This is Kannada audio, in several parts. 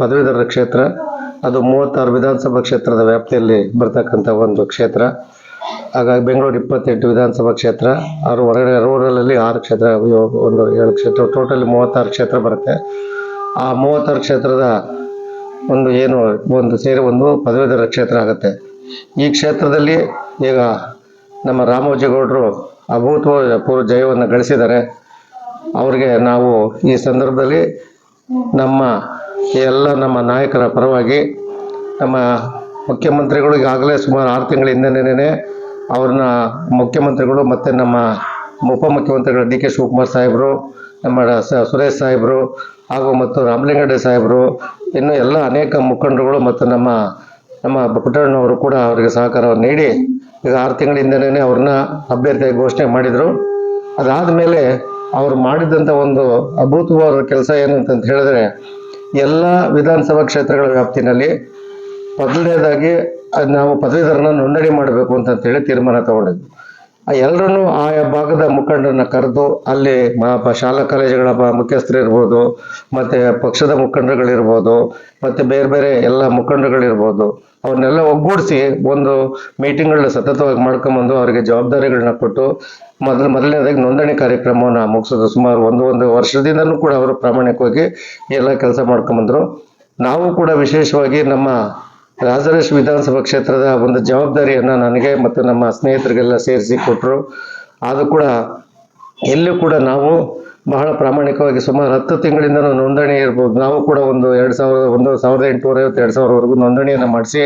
ಪದವೀಧರ ಕ್ಷೇತ್ರ, ಅದು ಮೂವತ್ತಾರು ವಿಧಾನಸಭಾ ಕ್ಷೇತ್ರದ ವ್ಯಾಪ್ತಿಯಲ್ಲಿ ಬರ್ತಕ್ಕಂಥ ಒಂದು ಕ್ಷೇತ್ರ. ಹಾಗಾಗಿ ಬೆಂಗಳೂರು ಇಪ್ಪತ್ತೆಂಟು ವಿಧಾನಸಭಾ ಕ್ಷೇತ್ರ, ಆರು ಹೊರಗಡೆ ರೂರಲಲ್ಲಿ ಆರು ಕ್ಷೇತ್ರ ಒಂದು ಏಳು ಕ್ಷೇತ್ರ, ಟೋಟಲ್ ಮೂವತ್ತಾರು ಕ್ಷೇತ್ರ ಬರುತ್ತೆ. ಆ ಮೂವತ್ತಾರು ಕ್ಷೇತ್ರದ ಒಂದು ಏನು, ಒಂದು ಸೇರಿ ಒಂದು ಪದವೀಧರ ಕ್ಷೇತ್ರ ಆಗುತ್ತೆ. ಈ ಕ್ಷೇತ್ರದಲ್ಲಿ ಈಗ ನಮ್ಮ ರಾಮೋಜಿಗೌಡರು ಅಭೂತಪೂರ್ವ ಪೂರ್ವ ಜಯವನ್ನು ಗಳಿಸಿದ್ದಾರೆ. ಅವರಿಗೆ ನಾವು ಈ ಸಂದರ್ಭದಲ್ಲಿ ನಮ್ಮ ಎಲ್ಲ ನಮ್ಮ ನಾಯಕರ ಪರವಾಗಿ ನಮ್ಮ ಮುಖ್ಯಮಂತ್ರಿಗಳು ಈಗಾಗಲೇ ಸುಮಾರು ಆರು ತಿಂಗಳ ಹಿಂದೆನೇ ಅವ್ರನ್ನ ಮುಖ್ಯಮಂತ್ರಿಗಳು ಮತ್ತು ನಮ್ಮ ಉಪಮುಖ್ಯಮಂತ್ರಿಗಳು ಡಿ ಕೆ ಶಿವಕುಮಾರ್ ಸಾಹೇಬರು, ನಮ್ಮ ಸುರೇಶ್ ಸಾಹೇಬರು ಹಾಗೂ ಮತ್ತು ರಾಮಲಿಂಗಡ್ಡೆ ಸಾಹೇಬರು, ಇನ್ನು ಎಲ್ಲ ಅನೇಕ ಮುಖಂಡರುಗಳು ಮತ್ತು ನಮ್ಮ ನಮ್ಮ ಪುಟ್ಟಣ್ಣವರು ಕೂಡ ಅವರಿಗೆ ಸಹಕಾರವನ್ನು ನೀಡಿ ಈಗ ಆರು ತಿಂಗಳ ಹಿಂದೆನೇ ಅವ್ರನ್ನ ಅಭ್ಯರ್ಥಿಯಾಗಿ ಘೋಷಣೆ ಮಾಡಿದರು. ಅದಾದ ಮೇಲೆ ಅವರು ಮಾಡಿದಂಥ ಒಂದು ಅಭೂತಪೂರ್ವ ಕೆಲಸ ಏನು ಅಂತಂತ ಹೇಳಿದ್ರೆ ಎಲ್ಲ ವಿಧಾನಸಭಾ ಕ್ಷೇತ್ರಗಳ ವ್ಯಾಪ್ತಿನಲ್ಲಿ ಮೊದಲನೇದಾಗಿ ನಾವು ಪದವೀಧರನ ನೋಂದಣಿ ಮಾಡಬೇಕು ಅಂತಂತೇಳಿ ತೀರ್ಮಾನ ತಗೊಂಡಿದ್ವಿ. ಆ ಎಲ್ಲರನ್ನು ಆಯಾ ಭಾಗದ ಮುಖಂಡರನ್ನ ಕರೆದು ಅಲ್ಲಿ ಶಾಲಾ ಕಾಲೇಜುಗಳ ಬ- ಮುಖ್ಯಸ್ಥರು ಇರ್ಬೋದು ಮತ್ತೆ ಪಕ್ಷದ ಮುಖಂಡರುಗಳಿರ್ಬೋದು, ಮತ್ತೆ ಬೇರೆ ಬೇರೆ ಎಲ್ಲ ಮುಖಂಡರುಗಳಿರ್ಬೋದು ಅವನ್ನೆಲ್ಲ ಒಗ್ಗೂಡಿಸಿ ಒಂದು ಮೀಟಿಂಗ್ಗಳನ್ನ ಸತತವಾಗಿ ಮಾಡ್ಕೊಂಬಂದು ಅವರಿಗೆ ಜವಾಬ್ದಾರಿಗಳನ್ನ ಕೊಟ್ಟು ಮೊದಲು, ಮೊದಲನೇದಾಗಿ ನೋಂದಣಿ ಕಾರ್ಯಕ್ರಮವನ್ನು ಮುಗಿಸೋದು ಸುಮಾರು ಒಂದು ಒಂದು ವರ್ಷದಿಂದಲೂ ಕೂಡ ಅವರು ಪ್ರಾಮಾಣಿಕವಾಗಿ ಎಲ್ಲ ಕೆಲಸ ಮಾಡ್ಕೊಂಬಂದರು. ನಾವು ಕೂಡ ವಿಶೇಷವಾಗಿ ನಮ್ಮ ರಾಜರೇಶ್ ವಿಧಾನಸಭಾ ಕ್ಷೇತ್ರದ ಒಂದು ಜವಾಬ್ದಾರಿಯನ್ನು ನನಗೆ ಮತ್ತು ನಮ್ಮ ಸ್ನೇಹಿತರಿಗೆಲ್ಲ ಸೇರಿಸಿ ಕೊಟ್ಟರು ಅದು ಕೂಡ ಎಲ್ಲೂ ಕೂಡ ನಾವು ಬಹಳ ಪ್ರಾಮಾಣಿಕವಾಗಿ ಸುಮಾರು ಹತ್ತು ತಿಂಗಳಿಂದ ನೋಂದಣಿ ಇರ್ಬೋದು. ನಾವು ಕೂಡ ಒಂದು ಎರಡು ಸಾವಿರದ, ಒಂದು ಸಾವಿರದ ಎಂಟುನೂರ ಐವತ್ತು ಎರಡು ಸಾವಿರವರೆಗೂ ನೋಂದಣಿಯನ್ನು ಮಾಡಿಸಿ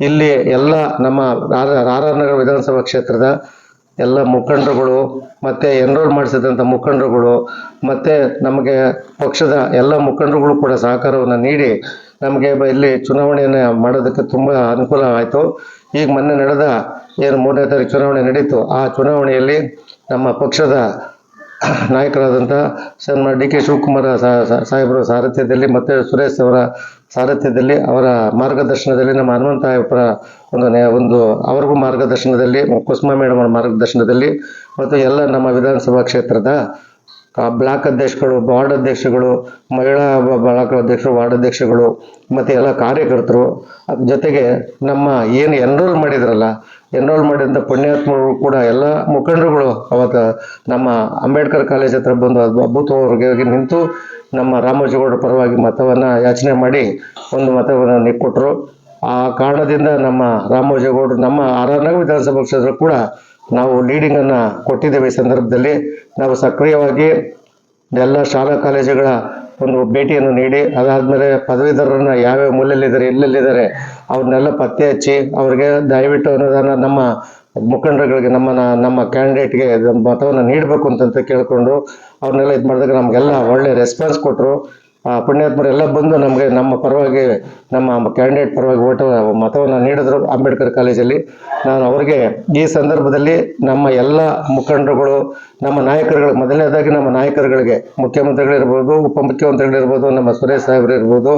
ಇಲ್ಲಿ ಎಲ್ಲ ನಮ್ಮ ಆರ್ ನಗರ ವಿಧಾನಸಭಾ ಕ್ಷೇತ್ರದ ಎಲ್ಲ ಮುಖಂಡರುಗಳು, ಮತ್ತೆ ಎನ್ರೋಲ್ ಮಾಡಿಸಿದಂಥ ಮುಖಂಡರುಗಳು, ಮತ್ತೆ ನಮಗೆ ಪಕ್ಷದ ಎಲ್ಲ ಮುಖಂಡರುಗಳು ಕೂಡ ಸಹಕಾರವನ್ನು ನೀಡಿ ನಮಗೆ ಇಲ್ಲಿ ಚುನಾವಣೆಯನ್ನು ಮಾಡೋದಕ್ಕೆ ತುಂಬ ಅನುಕೂಲ ಆಯಿತು. ಈಗ ಮೊನ್ನೆ ನಡೆದ ಏನು ಮೂರನೇ ತಾರೀಕು ಚುನಾವಣೆ ನಡೀತು. ಆ ಚುನಾವಣೆಯಲ್ಲಿ ನಮ್ಮ ಪಕ್ಷದ ನಾಯಕರಾದಂಥ ಸನ್ಮಾನ ಡಿ ಕೆ ಶಿವಕುಮಾರ ಸಾಹೇಬರ ಸಾರಥ್ಯದಲ್ಲಿ ಮತ್ತು ಸುರೇಶ್ ಅವರ ಸಾರಥ್ಯದಲ್ಲಿ ಅವರ ಮಾರ್ಗದರ್ಶನದಲ್ಲಿ ನಮ್ಮ ಹನುಮಂತ ಅವರ ಒಂದು ಒಂದು ಅವ್ರಿಗೂ ಮಾರ್ಗದರ್ಶನದಲ್ಲಿ ಕುಸುಮಾ ಮೇಡಮ್ ಅವರ ಮಾರ್ಗದರ್ಶನದಲ್ಲಿ ಮತ್ತು ಎಲ್ಲ ನಮ್ಮ ವಿಧಾನಸಭಾ ಕ್ಷೇತ್ರದ ಬ್ಲಾಕ್ ಅಧ್ಯಕ್ಷಗಳು, ವಾರ್ಡ್ ಅಧ್ಯಕ್ಷಗಳು, ಮಹಿಳಾ ಬ್ಲಾಕ್ ಅಧ್ಯಕ್ಷರು, ವಾರ್ಡ್ ಅಧ್ಯಕ್ಷಗಳು, ಮತ್ತು ಎಲ್ಲ ಕಾರ್ಯಕರ್ತರು ಜೊತೆಗೆ ನಮ್ಮ ಏನು ಎನ್ರೋಲ್ ಮಾಡಿದ್ರಲ್ಲ ಎನ್ರೋಲ್ ಮಾಡಿದಂಥ ಪುಣ್ಯಾತ್ಮರು ಕೂಡ ಎಲ್ಲ ಮುಖಂಡರುಗಳು ಅವತ್ತು ನಮ್ಮ ಅಂಬೇಡ್ಕರ್ ಕಾಲೇಜ್ ಹತ್ರ ಬಂದು ಅದು ಅಭೂತಪೂರ್ವವಾಗಿ ನಿಂತು ನಮ್ಮ ರಾಮೋಜಿಗೌಡರ ಪರವಾಗಿ ಮತವನ್ನು ಯಾಚನೆ ಮಾಡಿ ಒಂದು ಮತವನ್ನು ಕೊಟ್ಟರು ಆ ಕಾರಣದಿಂದ ನಮ್ಮ ರಾಮೋಜಿಗೌಡರು, ನಮ್ಮ ಆರಾನಗ ವಿಧಾನಸಭಾ ಕ್ಷೇತ್ರ ಕೂಡ ನಾವು ಲೀಡಿಂಗನ್ನು ಕೊಟ್ಟಿದ್ದೇವೆ ಈ ಸಂದರ್ಭದಲ್ಲಿ. ನಾವು ಸಕ್ರಿಯವಾಗಿ ಎಲ್ಲ ಶಾಲಾ ಕಾಲೇಜುಗಳ ಒಂದು ಭೇಟಿಯನ್ನು ನೀಡಿ, ಅದಾದಮೇಲೆ ಪದವೀಧರರನ್ನು ಯಾವ್ಯಾವ ಮೂಲೆಯಲ್ಲಿದ್ದಾರೆ, ಎಲ್ಲೆಲ್ಲಿದ್ದಾರೆ, ಅವ್ರನ್ನೆಲ್ಲ ಪತ್ತೆ ಹಚ್ಚಿ, ಅವ್ರಿಗೆ ದಯವಿಟ್ಟು ಅನುದಾನ ನಮ್ಮ ಮುಖಂಡರುಗಳಿಗೆ, ನಮ್ಮ ನಮ್ಮ ಕ್ಯಾಂಡಿಡೇಟ್ಗೆ ಮತವನ್ನು ನೀಡಬೇಕು ಅಂತಂತ ಕೇಳಿಕೊಂಡು, ಅವ್ರನ್ನೆಲ್ಲ ಇದು ಮಾಡಿದಾಗ ನಮಗೆಲ್ಲ ಒಳ್ಳೆ ರೆಸ್ಪಾನ್ಸ್ ಕೊಟ್ಟರು ಆ ಪುಣ್ಯಾತ್ಮರು ಎಲ್ಲ ಬಂದು ನಮಗೆ ನಮ್ಮ ಪರವಾಗಿ, ನಮ್ಮ ಕ್ಯಾಂಡಿಡೇಟ್ ಪರವಾಗಿ ಓಟ ಮತವನ್ನು ನೀಡಿದ್ರು ಅಂಬೇಡ್ಕರ್ ಕಾಲೇಜಲ್ಲಿ. ನಾನು ಅವರಿಗೆ ಈ ಸಂದರ್ಭದಲ್ಲಿ ನಮ್ಮ ಎಲ್ಲ ಮುಖಂಡರುಗಳು, ನಮ್ಮ ನಾಯಕರುಗಳು, ಮೊದಲನೇದಾಗಿ ನಮ್ಮ ನಾಯಕರುಗಳಿಗೆ, ಮುಖ್ಯಮಂತ್ರಿಗಳಿರ್ಬೋದು, ಉಪಮುಖ್ಯಮಂತ್ರಿಗಳಿರ್ಬೋದು, ನಮ್ಮ ಸುರೇಶ್ ಸಾಹೇಬ್ರು ಇರ್ಬೋದು,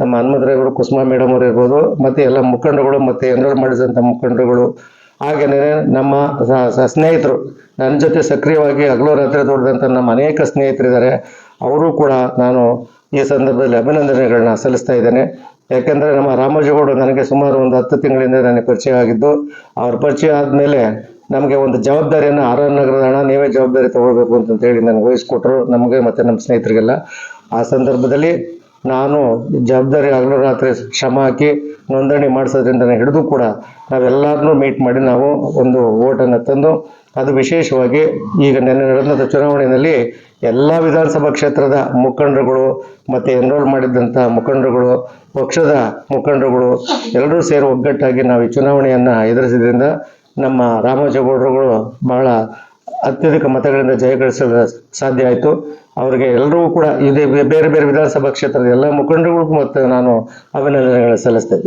ನಮ್ಮ ಹನುಮಂತರಾಯವರು, ಕುಸುಮಾ ಮೇಡಮ್ ಅವರು ಇರ್ಬೋದು, ಮತ್ತು ಎಲ್ಲ ಮುಖಂಡರುಗಳು, ಮತ್ತು ಎನ್ರೋಲ್ ಮಾಡಿದಂಥ ಮುಖಂಡರುಗಳು. ಹಾಗೆಯೇ ನಮ್ಮ ಸ್ನೇಹಿತರು ನನ್ನ ಜೊತೆ ಸಕ್ರಿಯವಾಗಿ ಹಗಲು ರಾತ್ರಿ ದೊಡ್ಡದಂಥ ನಮ್ಮ ಅನೇಕ ಸ್ನೇಹಿತರಿದ್ದಾರೆ. ಅವರು ಕೂಡ ನಾನು ಈ ಸಂದರ್ಭದಲ್ಲಿ ಅಭಿನಂದನೆಗಳನ್ನ ಸಲ್ಲಿಸ್ತಾ ಇದ್ದೇನೆ. ಯಾಕೆಂದರೆ ನಮ್ಮ ರಾಮೋಜಿಗೌಡ ನನಗೆ ಸುಮಾರು ಒಂದು ಹತ್ತು ತಿಂಗಳಿಂದ ನನಗೆ ಪರಿಚಯ ಆಗಿದ್ದು, ಅವ್ರ ಪರಿಚಯ ಆದಮೇಲೆ ನಮಗೆ ಒಂದು ಜವಾಬ್ದಾರಿಯನ್ನು ಆರ್ ಆರ್ ನಗರದ ಹಣ ನೀವೇ ಜವಾಬ್ದಾರಿ ತಗೊಳ್ಬೇಕು ಹೇಳಿ ನನಗೆ ವಹಿಸ್ಕೊಟ್ರು ನಮಗೆ ಮತ್ತು ನಮ್ಮ ಸ್ನೇಹಿತರಿಗೆಲ್ಲ. ಆ ಸಂದರ್ಭದಲ್ಲಿ ನಾನು ಜವಾಬ್ದಾರಿ ಹಗಲು ರಾತ್ರಿ ಶ್ರಮ ಹಾಕಿ ನೋಂದಣಿ ಮಾಡಿಸೋದ್ರಿಂದ ಹಿಡಿದು ಕೂಡ ನಾವೆಲ್ಲರನ್ನೂ ಮೀಟ್ ಮಾಡಿ ನಾವು ಒಂದು ಓಟನ್ನು ತಂದು ಅದು ವಿಶೇಷವಾಗಿ ಈಗ ನೆನ್ನೆ ನಡೆದಂಥ ಚುನಾವಣೆಯಲ್ಲಿ ಎಲ್ಲ ವಿಧಾನಸಭಾ ಕ್ಷೇತ್ರದ ಮುಖಂಡರುಗಳು ಮತ್ತು ಎನ್ರೋಲ್ ಮಾಡಿದ್ದಂಥ ಮುಖಂಡರುಗಳು, ಪಕ್ಷದ ಮುಖಂಡರುಗಳು ಎಲ್ಲರೂ ಸೇರಿ ಒಗ್ಗಟ್ಟಾಗಿ ನಾವು ಈ ಚುನಾವಣೆಯನ್ನು ಎದುರಿಸಿದ್ರಿಂದ ನಮ್ಮ ರಾಮೋಜಗೌಡರುಗಳು ಬಹಳ ಅತ್ಯಧಿಕ ಮತಗಳಿಂದ ಜಯಗಳಿಸಲು ಸಾಧ್ಯ ಆಯಿತು. ಅವರಿಗೆ ಎಲ್ಲರಿಗೂ ಕೂಡ ಇದೇ ಬೇರೆ ಬೇರೆ ವಿಧಾನಸಭಾ ಕ್ಷೇತ್ರದ ಎಲ್ಲ ಮುಖಂಡರುಗಳಿಗೂ ಮತ್ತು ನಾನು ಅಭಿನಂದನೆಗಳನ್ನು ಸಲ್ಲಿಸ್ತಾ